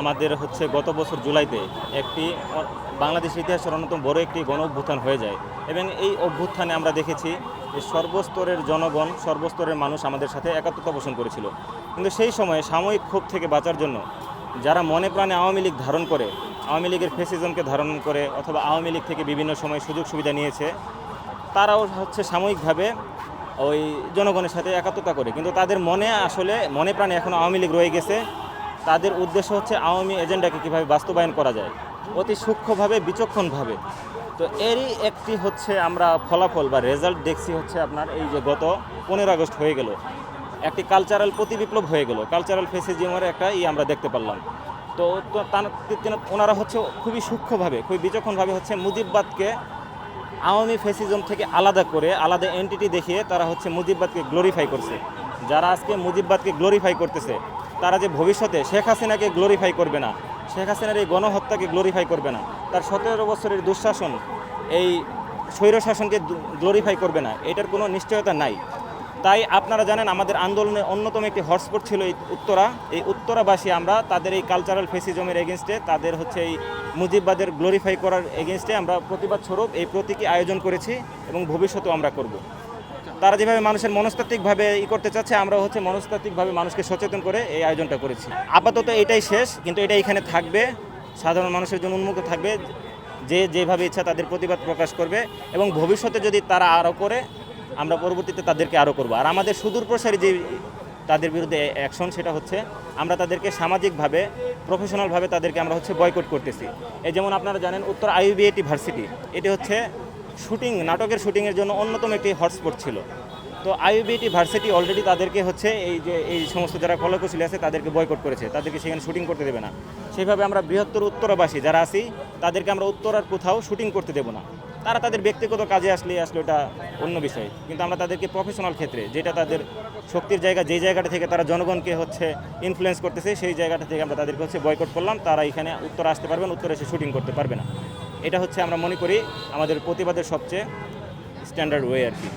আমাদের হচ্ছে গত বছর জুলাইতে একটি বাংলাদেশের ইতিহাসের অন্যতম বড় একটি গণ অভ্যুত্থান হয়ে যায়। এবং এই অভ্যুত্থানে আমরা দেখেছি যে সর্বস্তরের জনগণ, সর্বস্তরের মানুষ আমাদের সাথে একাত্মতা পোষণ করেছিল। কিন্তু সেই সময়ে সাময়িক ক্ষোভ থেকে বাঁচার জন্য যারা মনে প্রাণে আওয়ামী লীগ ধারণ করে, আওয়ামী লীগের ফেসিজমকে ধারণ করে অথবা আওয়ামী লীগ থেকে বিভিন্ন সময় সুযোগ সুবিধা নিয়েছে, তারাও হচ্ছে সাময়িকভাবে ওই জনগণের সাথে একাত্মতা করে। কিন্তু তাদের মনে আসলে, মনে প্রাণে এখন আওয়ামী লীগ রয়ে গেছে। তাদের উদ্দেশ্য হচ্ছে আওয়ামী এজেন্ডাকে কীভাবে বাস্তবায়ন করা যায়। অতি সূক্ষ্মভাবে, বিচক্ষণভাবে। তো এরই একটি হচ্ছে আমরা ফলাফল বা রেজাল্ট দেখছি হচ্ছে আপনার এই যে গত পনেরো আগস্ট হয়ে গেল। একটি কালচারাল প্রতিবিপ্লব হয়ে গেল। কালচারাল ফেসিজিমের একটা ই আমরা দেখতে পারলাম। তো ওনারা হচ্ছে খুবই সূক্ষ্মভাবে, খুবই বিচক্ষণভাবে হচ্ছে মুজিববাদকে আওয়ামী ফেসিজম থেকে আলাদা করে, আলাদা এন্টিটি দেখিয়ে তারা হচ্ছে মুজিববাদকে গ্লোরিফাই করছে। যারা আজকে মুজিববাদকে গ্লোরিফাই করতেছে তারা যে ভবিষ্যতে শেখ হাসিনাকে গ্লোরিফাই করবে না, শেখ হাসিনার এই গণহত্যাকে গ্লোরিফাই করবে না, তার সতেরো বছরের দুঃশাসন, এই স্বৈরশাসনকে গ্লোরিফাই করবে না, এটার কোনো নিশ্চয়তা নাই। তাই আপনারা জানেন আমাদের আন্দোলনের অন্যতম একটি হটস্পট ছিল এই উত্তরা, এই উত্তরাবাসী আমরা তাদের এই কালচারাল ফেসিজমের এগেনস্টে তাদের হচ্ছে এই মুজিববাদের গ্লোরিফাই করার এগেনস্টে আমরা প্রতিবাদ স্বরূপ এই প্রতীকী আয়োজন করেছি এবং ভবিষ্যতেও আমরা করব। তারা যেভাবে মানুষের মনস্তাত্ত্বিকভাবে ই করতে চাচ্ছে আমরা হচ্ছে মনস্তাত্ত্বিকভাবে মানুষকে সচেতন করে এই আয়োজনটা করেছি। আপাতত এটাই শেষ, কিন্তু এটা এখানে থাকবে, সাধারণ মানুষের জন্য উন্মুক্ত থাকবে, যে যেভাবে ইচ্ছা তাদের প্রতিবাদ প্রকাশ করবে এবং ভবিষ্যতে যদি তারা আরও করে, আমরা পরবর্তীতে তাদেরকে আরও করব। আর আমাদের সুদূর প্রসারী যে তাদের বিরুদ্ধে অ্যাকশন, সেটা হচ্ছে আমরা তাদেরকে সামাজিকভাবে, প্রফেশনালভাবে তাদেরকে আমরা হচ্ছে বয়কট করতেছি। এই যেমন আপনারা জানেন, উত্তর আইবিএটি ভার্সিটি। এটি হচ্ছে শুটিং, নাটকের শুটিংয়ের জন্য অন্যতম একটি হটস্পট ছিল। তো আইবিএটি ভার্সিটি অলরেডি তাদেরকে হচ্ছে এই যে, এই সমস্ত যারা কলকুশলী আছে, তাদেরকে বয়কট করেছে। তাদেরকে সেখানে শুটিং করতে দেবে না। সেইভাবে আমরা বৃহত্তর উত্তরাবাসী যারা আছি, তাদেরকে আমরা উত্তরার কোথাও শুটিং করতে দেবো না। তারা তাদের ব্যক্তিগত কাজে আসলে আসলে ওটা অন্য বিষয়। কিন্তু আমরা তাদেরকে প্রফেশনাল ক্ষেত্রে, যেটা তাদের শক্তির জায়গা, যেই জায়গাটা থেকে তারা জনগণকে হচ্ছে ইনফ্লুয়েন্স করতেছে, সেই জায়গাটা থেকে আমরা তাদেরকে হচ্ছে বয়কট করলাম। তারা এখানে উত্তর আসতে পারবেন উত্তরে এসে শুটিং করতে পারবে না। এটা হচ্ছে আমরা মনে করি আমাদের প্রতিবাদের সবচেয়ে স্ট্যান্ডার্ড ওয়ে আর কি।